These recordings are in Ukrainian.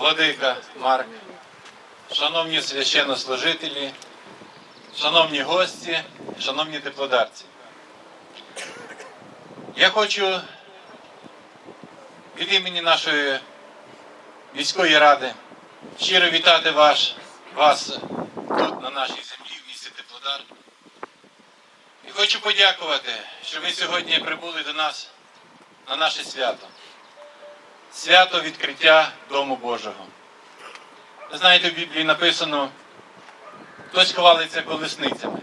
владика Марк, шановні священнослужителі, шановні гості, шановні теплодарці. Я хочу від імені нашої міської ради щиро вітати ваш, вас тут, на нашій землі, в місті Теплодар. І хочу подякувати, що ви сьогодні прибули до нас на наше свято. Свято відкриття Дому Божого. Ви знаєте, в Біблії написано, хтось хвалиться колесницями.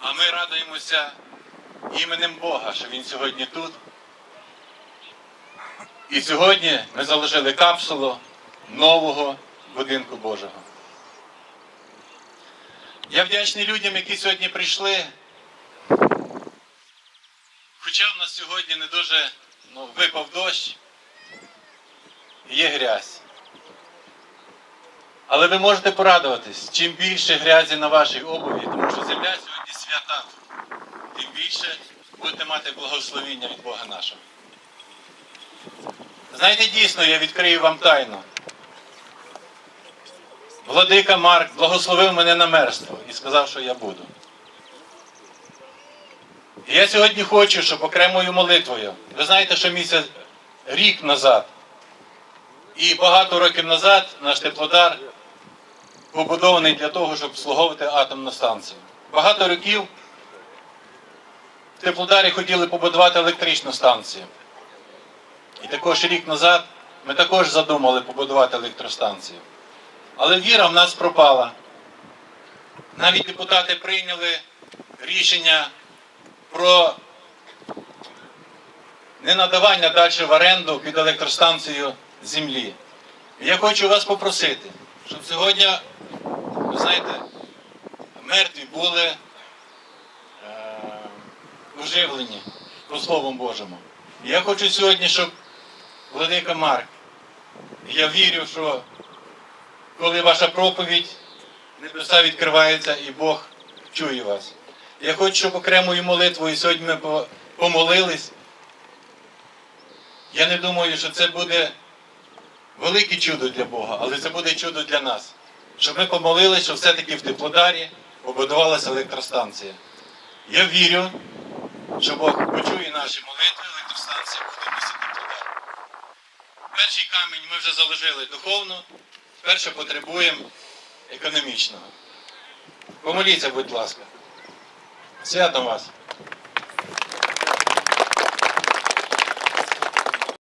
А ми радуємося іменем Бога, що Він сьогодні тут. І сьогодні ми заложили капсулу нового будинку Божого. Я вдячний людям, які сьогодні прийшли. Хоча в нас сьогодні не дуже ну, випав дощ, є грязь. Але ви можете порадуватись, чим більше грязі на вашій обуві, тому що земля сьогодні свята, тим більше будете мати благословіння від Бога нашого. Знаєте, дійсно, я відкрию вам тайну. Владика Марк благословив мене на мерство і сказав, що я буду. І я сьогодні хочу, щоб окремою молитвою, ви знаєте, що місяць рік назад і багато років назад наш теплодар побудований для того, щоб обслуговувати атомну станцію. Багато років в Теплодарі хотіли побудувати електричну станцію. І також рік назад ми також задумали побудувати електростанцію. Але віра в нас пропала. Навіть депутати прийняли рішення про ненадавання далі в оренду під електростанцію землі. Я хочу вас попросити, щоб сьогодні, ви знаєте, мертві були е, оживлені по Словом Божому. Я хочу сьогодні, щоб Владика Марк, я вірю, що коли ваша проповідь, небеса відкриваються і Бог чує вас. Я хочу, щоб окремою молитвою сьогодні ми помолились. Я не думаю, що це буде велике чудо для Бога, але це буде чудо для нас. Щоб ми помолились, що все-таки в Теплодарі побудувалася електростанція. Я вірю, що Бог почує наші молитви, електростанція буде в місті Теплодар. Перший камінь ми вже заложили духовно, перше потребуємо економічного. Помоліться, будь ласка. Свято вас.